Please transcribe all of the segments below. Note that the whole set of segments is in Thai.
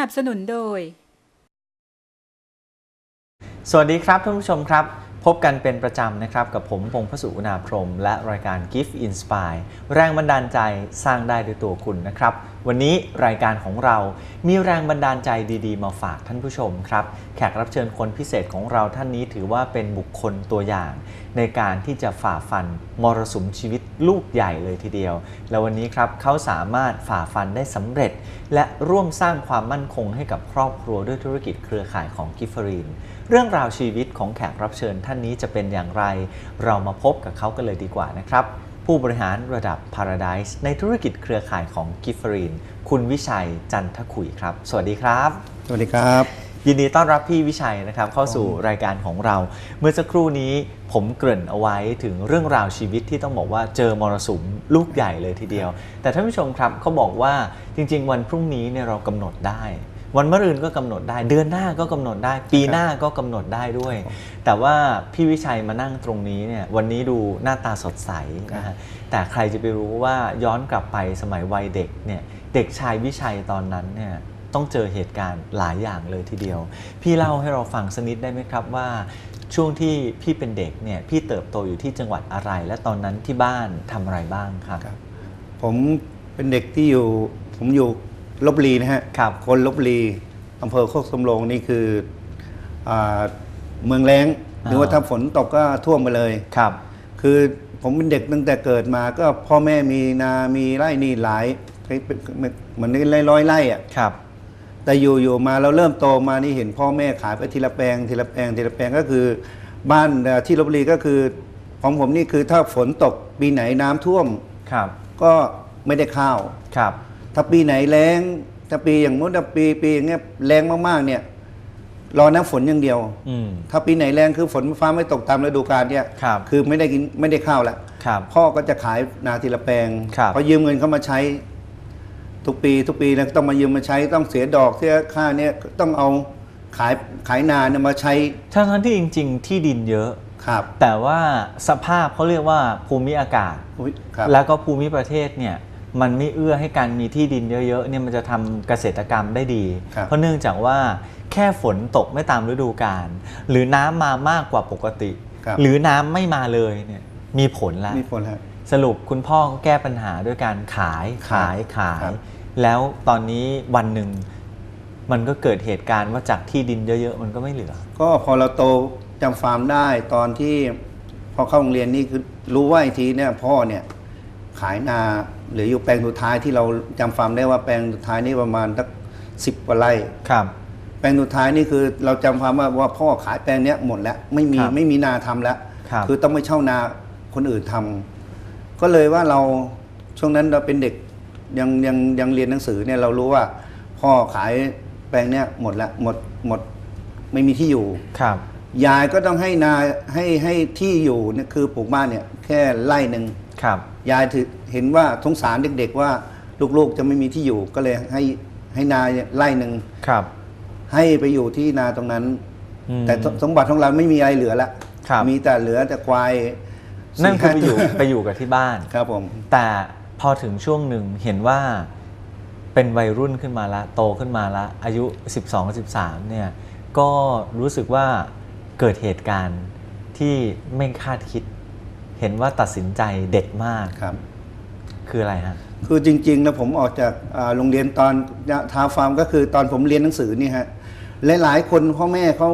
สนับสนุนโดย สวัสดีครับท่านผู้ชมครับ พบกันเป็นประจำนะครับ กับผมพงพสุอุณาพรหมและรายการ Gift Inspire แรงบันดาลใจสร้างได้ด้วยตัวคุณนะครับ วันนี้รายการของเรามีแรงบันดาลใจดีๆ มาฝากท่านผู้ชมครับ แขกรับเชิญคนพิเศษของเราท่านนี้ถือว่าเป็นบุคคลตัวอย่าง ในการที่จะฝ่าฟันมรสุมชีวิตลูกใหญ่เลยทีเดียว แล้ววันนี้ครับเขาสามารถฝ่าฟันได้สำเร็จ และร่วมสร้างความมั่นคงให้กับครอบครัวด้วยธุรกิจเครือข่ายของกิฟฟรีนเรื่องราวชีวิตของแขกรับเชิญท่านนี้จะเป็นอย่างไร เรามาพบกับเขากันเลยดีกว่านะครับ ผู้บริหารระดับ Paradise ในธุรกิจเครือข่ายของกิฟฟรีนคุณวิชัยจันทขุยครับ สวัสดีครับ สวัสดีครับ ยินดีต้อนรับพี่วิชัยนะครับ เข้าสู่รายการของเรา เมื่อสักครู่นี้ผมเกริ่นเอาไว้ถึงเรื่องราวชีวิตที่ต้องบอกว่าเจอมรสุมลูกใหญ่เลยทีเดียว แต่ท่านผู้ชมครับเขาบอกว่าจริง ๆ วันพรุ่งนี้เนี่ยเรากำหนดได้ วันมะรืนก็กำหนดได้ เดือนหน้าก็กำหนดได้ ปีหน้าก็กำหนดได้ด้วย แต่ว่าพี่วิชัยมานั่งตรงนี้เนี่ยวันนี้ดูหน้าตาสดใสนะฮะแต่ใครจะไปรู้ว่าย้อนกลับไปสมัยวัยเด็กเนี่ยเด็กชายวิชัยตอนนั้นเนี่ยต้องเจอเหตุการณ์หลายอย่างเลยทีเดียว พี่เล่าให้เราฟังสักนิดได้ไหมครับว่า ช่วงที่พี่เป็นเด็กเนี่ยพี่เติบโตอยู่ที่จังหวัดอะไร และตอนนั้นที่บ้านทำอะไรบ้างครับครับผมเป็นเด็กที่อยู่ผมอยู่ ลบบุรีนะฮะครับคนลบบุรีอำเภอโคกสำโรงนี่คืออาเมืองแล้งหรือว่าถ้าฝนตกก็ท่วมไปเลยครับ คือผมเป็นเด็กตั้งแต่เกิดมาก็พ่อแม่มีนามีไร่นี่หลายเหมือนในร้อยไร่อะครับ แต่อยู่อยู่มาเราเริ่มโตมานี่เห็นพ่อแม่ขายไปทีละแปลงทีละแปลงทีละแปลงก็คือ บ้านเอ่อที่ลบบุรีก็คือของผมนี่คือถ้าฝนตกปีไหนน้ำท่วมครับ ก็ไม่ได้ข้าวครับ ถ้าปีไหนแล้งถ้าปีอย่างมุดปีปีอย่างเงี้ยแรงมากๆ เนี่ยรอน้ำฝนอย่างเดียว อืม ถ้าปีไหนแรงคือฝนฟ้าไม่ตกตามฤดูกาลเนี่ยครับคือไม่ได้กินไม่ได้ข้าวละครับพ่อก็จะขายนาทีละแปลงครับพอยืมเงินเขามาใช้ ทุกปี ทุกปีนะต้องมายืมมาใช้ต้องเสียดอกเสียค่าเนี่ยต้องเอาขายขายนาเนี่ยมาใช้ทั้งทั้งที่จริง ๆ ที่ดินเยอะ ครับแต่ว่าสภาพเขาเรียกว่าภูมิอากาศ อุ๊ยครับ แล้วก็ภูมิประเทศเนี่ย มันไม่เอื้อให้การมีที่ดินเยอะๆเนี่ยมันจะทำเกษตรกรรมได้ดีครับเพราะเนื่องจากว่าแค่ฝนตกไม่ตามฤดูกาลหรือน้ำมามากกว่าปกติครับหรือน้ำไม่มาเลยเนี่ยมีผลแล้วมีผลครับสรุปคุณพ่อก็แก้ปัญหาด้วยการขายครับขายขายครับแล้วตอนนี้วันหนึ่งมันก็เกิดเหตุการณ์ว่าจากที่ดินเยอะๆ มันก็ไม่เหลือ ก็พอเราโตจำฟาร์มได้ตอนที่พอเข้าโรงเรียนนี่คือรู้ว่าอีกทีเนี่ยพ่อเนี่ยขายนา เหลืออยู่แปลงสุดท้ายที่เราจำฟาร์มได้ว่าแปลงสุดท้ายนี่ประมาณสักสิบกว่าไร่ ครับ แปลงสุดท้ายนี่คือเราจำความว่าว่าพ่อขายแปลงเนี้ยหมดแล้วไม่มีครับไม่มีนาทำแล้วครับ อต้องไปเช่านาคนอื่นทำก็เลยว่าเราช่วงนั้นเราเป็นเด็กยังยังยังเรียนหนังสือเนี่ยเรารู้ว่า พ่อขายแปลงเนี้ยหมดแล้วหมดหมดไม่มีที่อยู่ ครับ ยายก็ต้องให้นาให้ให้ที่อยู่เนี่ยคือปลูกบ้านเนี่ยแค่ไร่หนึ่งครับ ยายถือ เห็นว่าสงสารเด็ก ๆ ว่าลูกๆจะไม่มีที่อยู่ก็เลยให้ให้นาไร่หนึ่งครับ ให้ไปอยู่ที่นาตรงนั้นอืมแต่สสมบัติของเราไม่มีอะไรเหลือละครับมีแต่เหลือแต่ควายนั่นคือไปสี่อยู่ห้าไปอยู่กับที่บ้านครับผม แต่พอถึงช่วงหนึ่งเห็นว่าเป็นวัยรุ่นขึ้นมาละโตขึ้นมาละอายุ 12-13เนี่ยก็รู้สึกว่าเกิดเหตุการณ์ที่ไม่คาดคิด เห็นว่าตัดสินใจเด็ดมาก ครับคืออะไรฮะคือจริงๆนะผมออกจากอ่าโรงเรียนตอนทาฟาร์มก็คือตอนผมเรียนหนังสือนี่ฮะหลายๆคนพ่อแม่เขา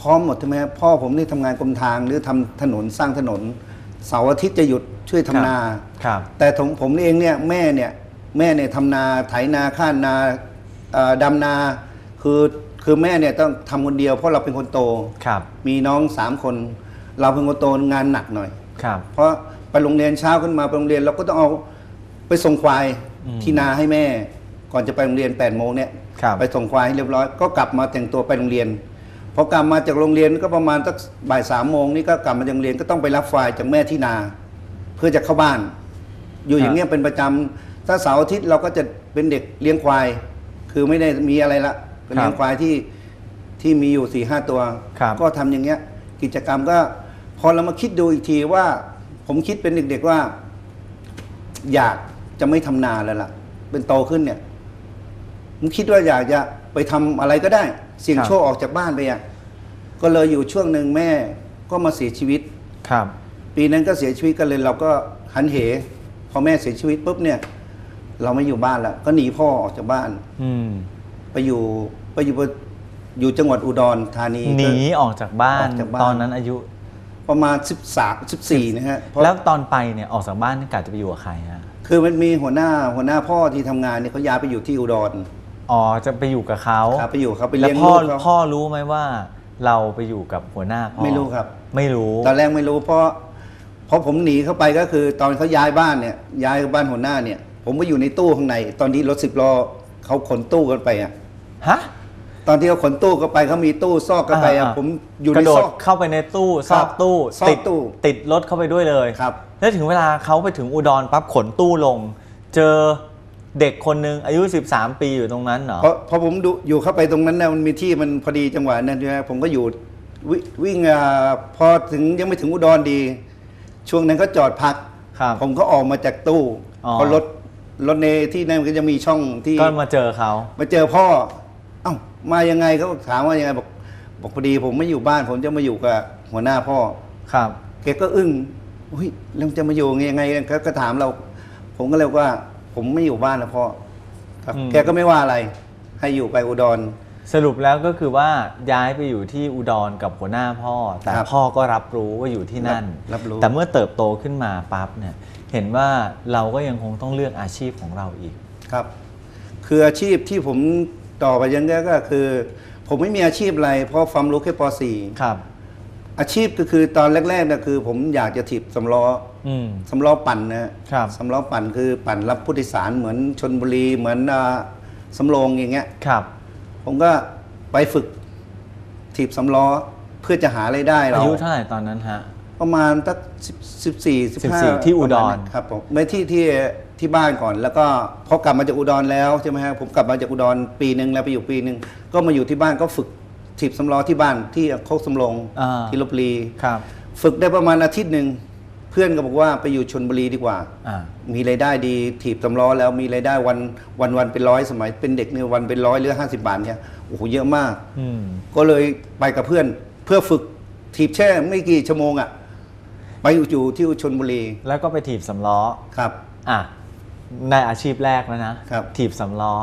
พร้อมหมดใช่ไหมครับพ่อผมนี่ทำงานกรมทางหรือทำถนนสร้างถนนเสาร์อาทิตย์จะหยุดช่วยทำนาครับแต่ของผมเองเนี่ยแม่เนี่ยแม่เนี่ยทำนาไถนาข้านนาเอ่อดำนาคือคือแม่เนี่ยต้องทำคนเดียวเพราะเราเป็นคนโตครับมีน้องสามคน เราเป็นคนโตงานหนักหน่อยครับเพราะไปโรงเรียนเช้าขึ้นมาไปโรงเรียนเราก็ต้องเอา ไปส่งควายอืมที่นาให้แม่ ก่อนจะไปโรงเรียน8ปดโมงเนี่ยครับ ไปส่งควายให้เรียบร้อยก็กลับมาแต่งตัวไปโรงเรียนพอกลับมาจากโรงเรียนก็ประมาณสักบ่ายสามโมงนี่ก็กลับมาจากโรงเรียนก็ต้องไปรับควายจากแม่ที่นา เพื่อจะเข้าบ้าน อยู่อย่างเงี้ยเป็นประจำถ้าเสาร์อาทิตย์เราก็จะเป็นเด็กเลี้ยงควาย คือไม่ได้มีอะไรละเป็นเลี้ยงควายที่ที่มีอยู่สี่ห้าตัว ครับ ก็ทำอย่างเงี้ย กิจกรรมก็พอเรามาคิดดูอีกทีว่า ผมคิดเป็นเด็กๆว่า อยาก จะไม่ทำนาแล้วล่ะ เป็นโตขึ้นเนี่ยผมคิดว่าอยากจะไปทำอะไรก็ได้ เสี่ยงครับโชคออกจากบ้านไปอะก็เลยอยู่ช่วงหนึ่งแม่ก็มาเสียชีวิตครับ ปีนั้นก็เสียชีวิตกันเลยเราก็หันเหพอแม่เสียชีวิตปุ๊บเนี่ย เราไม่อยู่บ้านละก็หนีพ่อออกจากบ้าน อืมไปอยู่ไปอยู่อยู่จังหวัดอุดรธานีหนีออกจากบ้าอนอกจากบ้านตอนนั้นอายุ ประมาณ 13 14นะฮะเพราะแล้วตอนไปเนี่ยออกจากบ้านนี่กะจะไปอยู่กับใครฮะ คือมันมีหัวหน้าหัวหน้าพ่อที่ทำงานเนี่ยเขาย้ายไปอยู่ที่อุดรอ๋อจะไปอยู่กับเขาครับไปอยู่เขาไปแล้วเลี้ยงพ่ลูอกเขาพ่อรู้ไหมว่า เราไปอยู่กับหัวหน้าพ่อไม่รู้ครับ ไม่รู้ ตอนแรกไม่รู้เพราะเพราะผมหนีเข้าไปก็คือ ตอนเขาย้ายบ้านเนี่ยย้ายบ้านหัวหน้าเนี่ย ผมก็อยู่ในตู้ข้างใน ตอนที่รถสิบล้อเขาขนตู้กันไปอะ ฮะ ตอนที่เขาขนตู้กันไปเขามีตู้ซอกกันไปอะอ่า ผมอยู่กในระโดซดอก เข้าไปในตู้ซครัอบกตู้ซอกติดตู้ติดรถเข้าไปด้วยเลยครับ แล้วถึงเวลาเขาไปถึงอุดรปั๊บขนตู้ลง เจอเด็กคนหนึ่งอายุ 13 ปีอยู่ตรงนั้นเหรอ เพราะพอผมดูอยู่เข้าไปตรงนั้นนะมันมีที่มันพอดีจังหวะนั้นใช่ไหมผมก็อยู่วิวิ่งอ่าพอถึงยังไม่ถึงอุดรดี ช่วงนั้นก็จอดพัก ครับผมก็ออกมาจากตู้อ๋อเพราะรถรถในที่นั่นมันก็จะมีช่องที่ก็มาเจอเขา มาเจอพ่อเอ้า มายังไงเขาถามว่ายังไงบอกบอกพอดีผมไม่อยู่บ้าน ผมจะมาอยู่กับหัวหน้าพ่อ ครับแกก็อึ้งอุ้ยแล้วจะมาอยู่ยังไงก็ก็ถามเรา ผมก็เลยว่า ผมไม่อยู่บ้านนะพ่อครับอืม แกก็ไม่ว่าอะไร ให้อยู่ไปอุดร สรุปแล้วก็คือว่าย้ายไปอยู่ที่อุดรกับหัวหน้าพ่อ แต่ครับพ่อก็รับรู้ว่าอยู่ที่นั่น รับรับรู้ แต่เมื่อเติบโตขึ้นมาปั๊บเนี่ยเห็นว่าเราก็ยังคงต้องเลือกอาชีพของเราอีก ครับ คืออาชีพที่ผม ต่อไปยังไงก็คือ ผมไม่มีอาชีพอะไร เพราะความรู้แค่ป .4 ครับ อาชีพก็คือตอนแรกๆนะคือผมอยากจะถีบสำล้ออืมสำล้อปั่นนะฮะครับสำล้อปั่นคือปั่นรับผู้โดยสารเหมือนชนบุรีเหมือนอ่าสำโรงอย่างเงี้ย ครับ ผมก็ไปฝึกถีบสำล้อเพื่อจะหาไรายได้เรา อายุเท่าไหร่ตอนนั้นฮะ ประมาณสักสิบสี่สิบห้า14ที่อุดร ครับผมไม่ที่ที่ ที่บ้านก่อน แล้วก็พอกลับมาจากอุดรแล้วใช่ไหมฮะผมกลับมาจากอุดรปีหนึ่งแล้วไปอยู่ปีหนึ่งก็มาอยู่ที่บ้านก็ฝึกถีบสำล้อที่บ้านที่โคกสำโรงอ่า ที่ลบบุรีครับฝึกได้ประมาณอาทิตย์หนึ่งเพื่อนก็บอกว่าไปอยู่ชนบุรีดีกว่า อ่า มีรายได้ดีถีบสำล้อแล้วมีรายได้วันวันวันเป็นร้อยสมัย เป็นเด็กเนี่ยวันเป็นร้อยหรือห้าสิบาทเนี่ยโอ้โหเยอะมาก อืม ก็เลยไปกับเพื่อนเพื่อฝึกถีบแช่ไม่กี่ชั่วโมงอะ่ะ ไปอยู่ที่ชนบุรีแล้วก็ไปถีบสำล้อ ครับ อะ ในอาชีพแรกแล้วนะครับ ถีบสำล้อ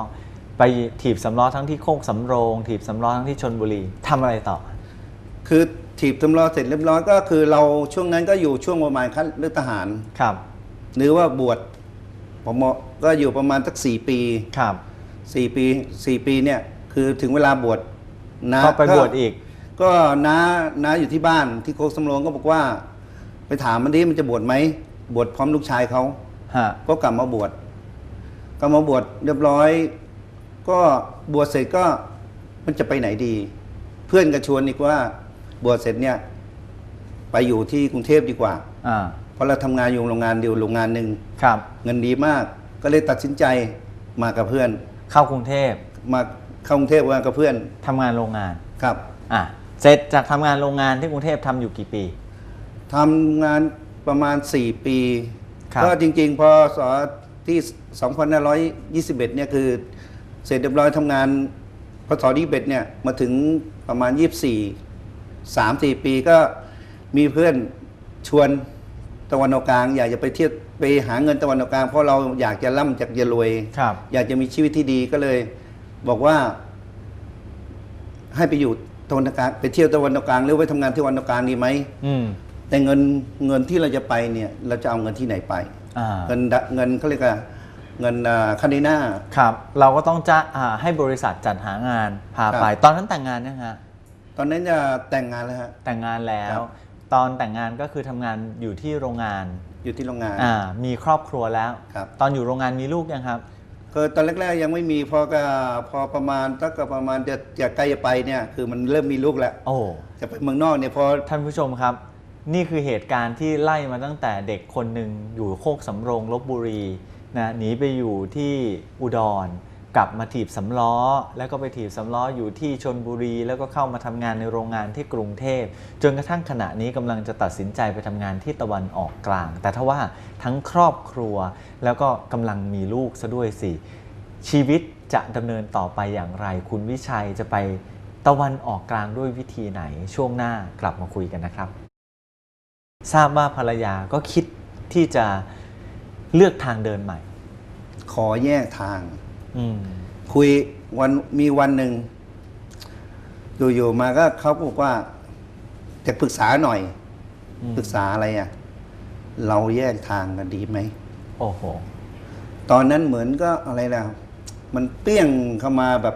ไปถีบสำล้อทั้งที่โคกสำโรง ถีบสำล้อทั้งที่ชนบุรีทำอะไรต่อ คือถีบสำล้อเสร็จเรียบร้อยก็คือเราช่วงนั้นก็อยู่ช่วงประมาณขั้นเลือกทหารครับหรือว่าบวชผมก็อยู่ประมาณสักสี่ปีครับสี่ปีสี่ปีเนี่ยคือถึงเวลาบวชนะก็ไปบวชอีก ก็น้าน้าอยู่ที่บ้านที่โคกสำโรงก็บอกว่า ไปถามมันดิมันจะบวชไหมบวชพร้อมลูกชายเขา ฮะ ก็กลับมาบวชก็มาบวชเรียบร้อย ก็บวชเสร็จก็มันจะไปไหนดี เพื่อนก็ชวนอีกว่าบวชเสร็จเนี่ยไปอยู่ที่กรุงเทพดีกว่าอ่าเพราะเราทำงานอยู่โรงงานเดียวโรงงานหนึ่งครับ เงินดีมากก็เลยตัดสินใจมากับเพื่อน เข้ากรุงเทพมาเข้ากรุงเทพมากับเพื่อนทำงานโรงงานครับอะเสร็จจากทำงานโรงงานที่กรุงเทพทำอยู่กี่ปี ทำงานประมาณ 4 ปีครับ ก็จริงๆ พอสอที่ 2521 เนี่ยคือเสร็จเรียบร้อยทำงานพศที่เบ็ดเนี่ยมาถึงประมาณ 24 3 4 ปีก็มีเพื่อนชวนตะวันออกกลาง อยากจะไปเที่ยวไปหาเงินตะวันออกกลาง เพราะเราอยากจะร่ำจากจะรวยครับอยากจะมีชีวิตที่ดีก็เลยบอกว่า ให้ไปอยู่ตะวันออกกลางไปเที่ยวตะวันออกกลางหรือไปทำงานที่ตะวันออกกลางดีไหมอืม แต่เงินเงินที่เราจะไปเนี่ยเราจะเอาเงินที่ไหนไป อ่าเงินดะเงินเขาเรียกว่าเงินอ่าคันดีหน้าครับ เราก็ต้องจะอ่าให้บริษัทจัดหางานพาไป ครับ ตอนนั้นแต่งงานยังฮะ ตอนนั้นจะแต่งงานแล้วฮะ แต่งงานแล้ครัวบตอนแต่งงานก็คือทำงานอยู่ที่โรงงานอยู่ที่โรงงาน อ่ามีครอบครัวแล้ว ครับ ตอนอยู่โรงงานมีลูกยังครับก็ตอนแรกๆยังไม่มีพอก็พอประมาณสักก็ประมาณจะจะใกล้จะไปเนี่ยคือมันเริ่มมีลูกแล้ว โอ้ จะไปเมืองนอกเนี่ยพอท่านผู้ชมครับ นี่คือเหตุการณ์ที่ไล่มาตั้งแต่เด็กคนหนึ่งอยู่โคกสำโรงลบบุรีนะหนีไปอยู่ที่อุดร กลับมาถีบสำล้อ แล้วก็ไปถีบสำล้ออยู่ที่ชนบุรี แล้วก็เข้ามาทำงานในโรงงานที่กรุงเทพ จนกระทั่งขณะนี้กำลังจะตัดสินใจไปทำงานที่ตะวันออกกลาง แต่ถ้าว่าทั้งครอบครัว แล้วก็กำลังมีลูกซะด้วยสิ ชีวิตจะดำเนินต่อไปอย่างไร คุณวิชัยจะไปตะวันออกกลางด้วยวิธีไหนช่วงหน้ากลับมาคุยกันนะครับ ทราบว่าภรรยาก็คิดที่จะเลือกทางเดินใหม่ ขอแยกทาง อืม คุยวันมีวันหนึ่งอยู่ๆมาก็เขาบอกว่าจะปรึกษาหน่อย อืม ปรึกษาอะไรอะ เราแยกทางกันดีไหม โอ้โห ตอนนั้นเหมือนก็อะไรนะมันเปี้ยงเข้ามาแบบ